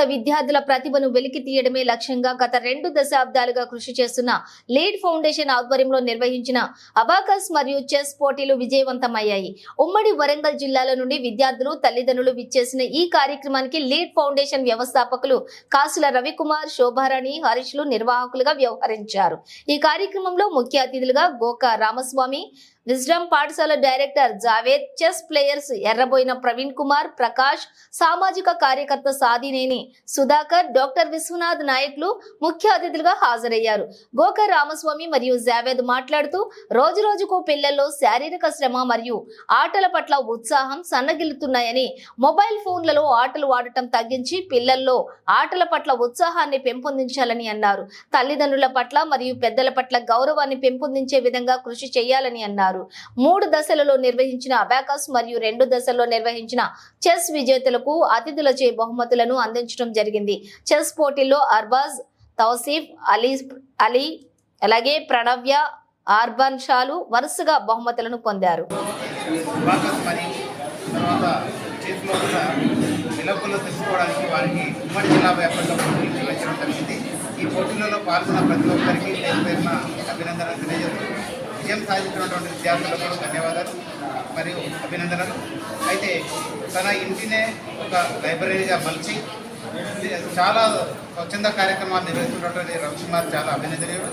ప్రాంత విద్యార్థుల ప్రతిభను వెలికి తీయడమే లక్ష్యంగా గత రెండు దశాబ్దాలుగా కృషి చేస్తున్న లీడ్ ఫౌండేషన్ ఆధ్వర్యంలో నిర్వహించిన అబాకస్ మరియు చెస్ పోటీలు విజయవంతమయ్యాయి. ఉమ్మడి వరంగల్ జిల్లాల నుండి విద్యార్థులు తల్లిదండ్రులు విచ్చేసిన ఈ కార్యక్రమానికి లీడ్ ఫౌండేషన్ వ్యవస్థాపకులు కాసుల రవికుమార్ శోభారాణి హరీష్లు నిర్వాహకులుగా వ్యవహరించారు. ఈ కార్యక్రమంలో ముఖ్య అతిథులుగా గోకా రామస్వామి విజ్డమ్ పాఠశాల director Javed chess players Erraboina Praveen Kumar Prakash సామాజిక కార్యకర్త సాదినేని సుధాకర్ డాక్టర్ విశ్వనాథ్ నాయక్లు ముఖ్య అతిథులుగా హాజరయ్యారు. గోకర్ రామస్వామి మరియు జావేద్ మాట్లాడుతూ రోజు రోజుకు పిల్లల్లో శారీరక శ్రమ మరియు ఆటల పట్ల ఉత్సాహం సన్నగిల్లుతున్నాయని మొబైల్ ఫోన్లలో ఆటలు ఆడటం తగ్గించి పిల్లల్లో ఆటల పట్ల ఉత్సాహాన్ని పెంపొందించాలని అన్నారు. తల్లిదండ్రుల పట్ల మరియు పెద్దల పట్ల గౌరవాన్ని పెంపొందించే విధంగా కృషి చేయాలని అన్నారు. మూడు దశలలో నిర్వహించిన అబాకస్ మరియు రెండు దశల్లో నిర్వహించిన చెస్ విజేతలకు అతిథులచే బహుమతులను అందించడం జరిగింది. చెస్ పోటీల్లో అర్బాజ్ తౌసీఫ్ అలీ అలీ అలాగే ప్రణవ్య ఆర్బన్ షాలు వరుసగా బహుమతులను పొందారు. బాకస్ తెలుసుకోవడానికి వారికి ఉమ్మడి జిల్లా వ్యాప్తంగా పోటీలు నిర్వహించడం జరిగింది. ఈ పోటీలలో పాల్గొన్న ప్రతి ఒక్కరికి నేను పేరున అభినందనలు తెలియజేస్తూ విజయం సాధించినటువంటి విద్యార్థులకు ధన్యవాదాలు మరియు అభినందనలు. అయితే తన ఇంటినే ఒక లైబ్రరీగా మలిచి చాలా స్వచ్ఛంద కార్యక్రమాలు నిర్వహిస్తున్నటువంటి రవికుమార్ చాలా అభినందనీయుడు.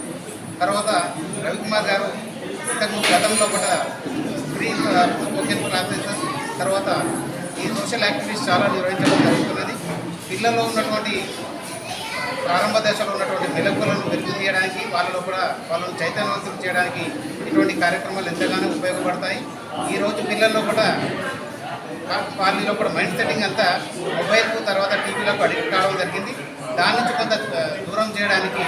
తర్వాత రవికుమార్ గారు ఇంతకుముందు గతంలో కూడా ఫ్రీ స్పోకెన్ క్లాసెస్ తర్వాత ఈ సోషల్ యాక్టివిటీస్ చాలా నిర్వహించడం జరుగుతున్నది. పిల్లల్లో ఉన్నటువంటి ప్రారంభ దశలో ఉన్నటువంటి మెలకులను వెలుగు తీయడానికి వాళ్ళలో కూడా వాళ్ళను చైతన్యవంతం చేయడానికి ఇటువంటి కార్యక్రమాలు ఎంతగానో ఉపయోగపడతాయి. ఈరోజు పిల్లల్లో కూడా వాళ్ళలో కూడా మైండ్ సెట్టింగ్ అంతా మొబైల్కు తర్వాత టీవీలకు అడిక్ట్ కావడం జరిగింది. దాని నుంచి కొంత దూరం చేయడానికి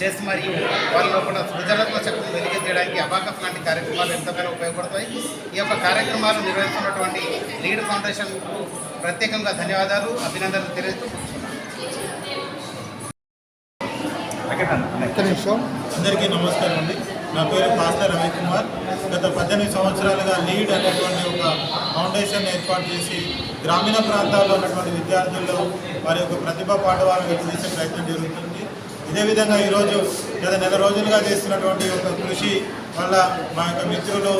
చెస్ మరియు వాళ్ళలో కూడా సృజనాత్మక శక్తిని వెలిగించడానికి అబాకస్ లాంటి కార్యక్రమాలు ఎంతగానో ఉపయోగపడతాయి. ఈ యొక్క కార్యక్రమాలు నిర్వహిస్తున్నటువంటి లీడ్ ఫౌండేషన్కు ప్రత్యేకంగా ధన్యవాదాలు అభినందనలు తెలియజేస్తూ అందరికీ నమస్కారం అండి. నా పేరు పాస్టర్ రవికుమార్. గత పద్దెనిమిది సంవత్సరాలుగా లీడ్ అనేటువంటి ఒక ఫౌండేషన్ ఏర్పాటు చేసి గ్రామీణ ప్రాంతాల్లో ఉన్నటువంటి విద్యార్థుల్లో వారి యొక్క ప్రతిభ పాఠవాలను వెలికితీసే ప్రయత్నం జరుగుతుంది. ఇదే విధంగా ఈరోజు గత నెల రోజులుగా చేస్తున్నటువంటి ఒక కృషి వల్ల మా యొక్క మిత్రులు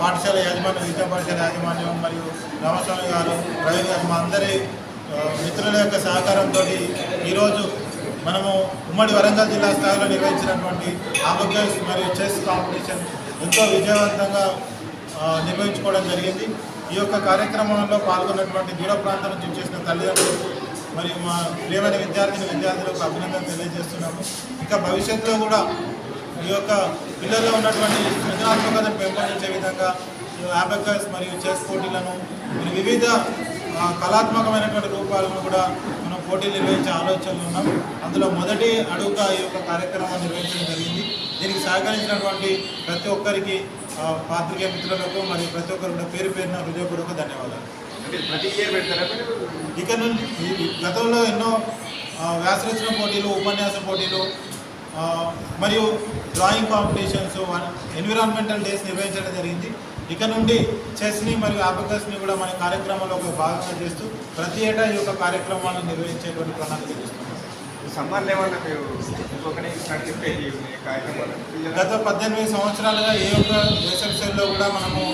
పాఠశాల యాజమాన్యం విద్యా పాఠశాల యాజమాన్యం మరియు రామస్వామి గారు రవి గారు మా అందరి మిత్రుల యొక్క సహకారంతో ఈరోజు మనము ఉమ్మడి వరంగల్ జిల్లా స్థాయిలో నిర్వహించినటువంటి ఆబగస్ మరియు చెస్ కాంపిటీషన్ ఎంతో విజయవంతంగా నిర్వహించుకోవడం జరిగింది. ఈ యొక్క కార్యక్రమంలో పాల్గొన్నటువంటి దూర ప్రాంతం నుంచి చేసిన తల్లిదండ్రులకు మరియు మా ప్రియమైన విద్యార్థిని విద్యార్థులకు అభినందన తెలియజేస్తున్నాము. ఇంకా భవిష్యత్తులో కూడా ఈ యొక్క పిల్లల్లో ఉన్నటువంటి సృజనాత్మకతను పెంపొందించే విధంగా ఆబకస్ మరియు చెస్ పోటీలను వివిధ కళాత్మకమైనటువంటి రూపాలను కూడా పోటీలు నిర్వహించే ఆలోచనలు ఉన్నాం. అందులో మొదటి అడుగుగా ఈ యొక్క కార్యక్రమాన్ని నిర్వహించడం జరిగింది. దీనికి సహకరించినటువంటి ప్రతి ఒక్కరికి ఆ, పాత్రికేయ మిత్రులకు మరియు ప్రతి ఒక్కరు పేరు పేరున హృదయపూర్వక ధన్యవాదాలు. ఇక నుండి గతంలో ఎన్నో వ్యాసరచన పోటీలు ఉపన్యాస పోటీలు మరియు డ్రాయింగ్ కాంపిటీషన్స్ ఎన్విరాన్మెంటల్ డేస్ నిర్వహించడం జరిగింది. ఇక నుండి చెస్ని మరియు అబకస్ని కూడా మన కార్యక్రమంలో ఒక భాగంగా చేస్తూ ప్రతి ఏటా ఈ యొక్క కార్యక్రమాలను నిర్వహించేటువంటి ప్రణాళిక చేస్తున్నాం. సమ్మర్లో ఏమన్నా మీరు ఇంకొకటి నడిపిస్తే ఈ కార్యక్రమాలు. గత పద్దెనిమిది సంవత్సరాలుగా ఏ ఒక్క వేసవిలో కూడా మనము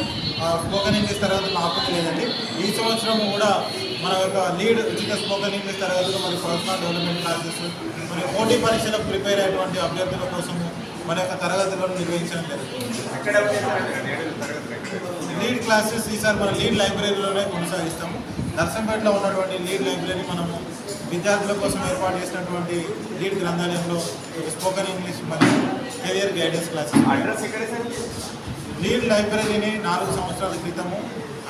స్పోకెన్ ఇంగ్లీష్ తరగతులు ఆపడం లేదండి ఈ సంవత్సరం కూడా మన యొక్క లీడ్ ఉచిత స్పోకెన్ ఇంగ్లీష్ తరగతులు మరియు పర్సనల్ డెవలప్మెంట్ క్లాసెస్ మరియు పోటీ పరీక్షలకు ప్రిపేర్ అయ్యేటువంటి అభ్యర్థుల కోసం మన యొక్క తరగతులను నిర్వహించడం జరుగుతుంది. లీడ్ క్లాసెస్ ఈసారి మన లీడ్ లైబ్రరీలోనే కొనసాగిస్తాము. నర్సంపేటలో ఉన్నటువంటి లీడ్ లైబ్రరీ మనము విద్యార్థుల కోసం ఏర్పాటు చేసినటువంటి లీడ్ గ్రంథాలయంలో స్పోకెన్ ఇంగ్లీష్ మరియు career guidance classes address lead లైబ్రరీని నాలుగు సంవత్సరాల క్రితము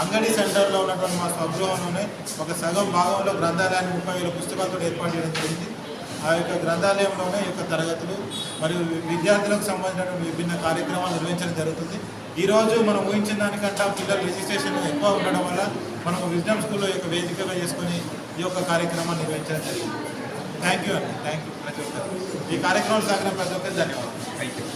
అంగడి సెంటర్లో ఉన్నటువంటి మా స్వగృహంలోనే ఒక సగం భాగంలో గ్రంథాలయాన్ని ముప్పై వేల పుస్తకాలతో ఏర్పాటు చేయడం జరిగింది. ఆ యొక్క గ్రంథాలయంలోనే ఈ యొక్క తరగతులు మరియు విద్యార్థులకు సంబంధించినటువంటి విభిన్న కార్యక్రమాలు నిర్వహించడం జరుగుతుంది. ఈరోజు మనం ఊహించిన దానికంటే పిల్లల రిజిస్ట్రేషన్ ఎక్కువ ఉండడం వల్ల మనం విజ్డమ్ స్కూల్లో యొక్క వేదికగా చేసుకొని ఈ యొక్క కార్యక్రమాన్ని నిర్వహించడం జరిగింది. థ్యాంక్ యూ అండి. థ్యాంక్ యూ ప్రతి ఒక్కరు ఈ కార్యక్రమం సాగిన ప్రతి ఒక్కరికి ధన్యవాదాలు. Thank you.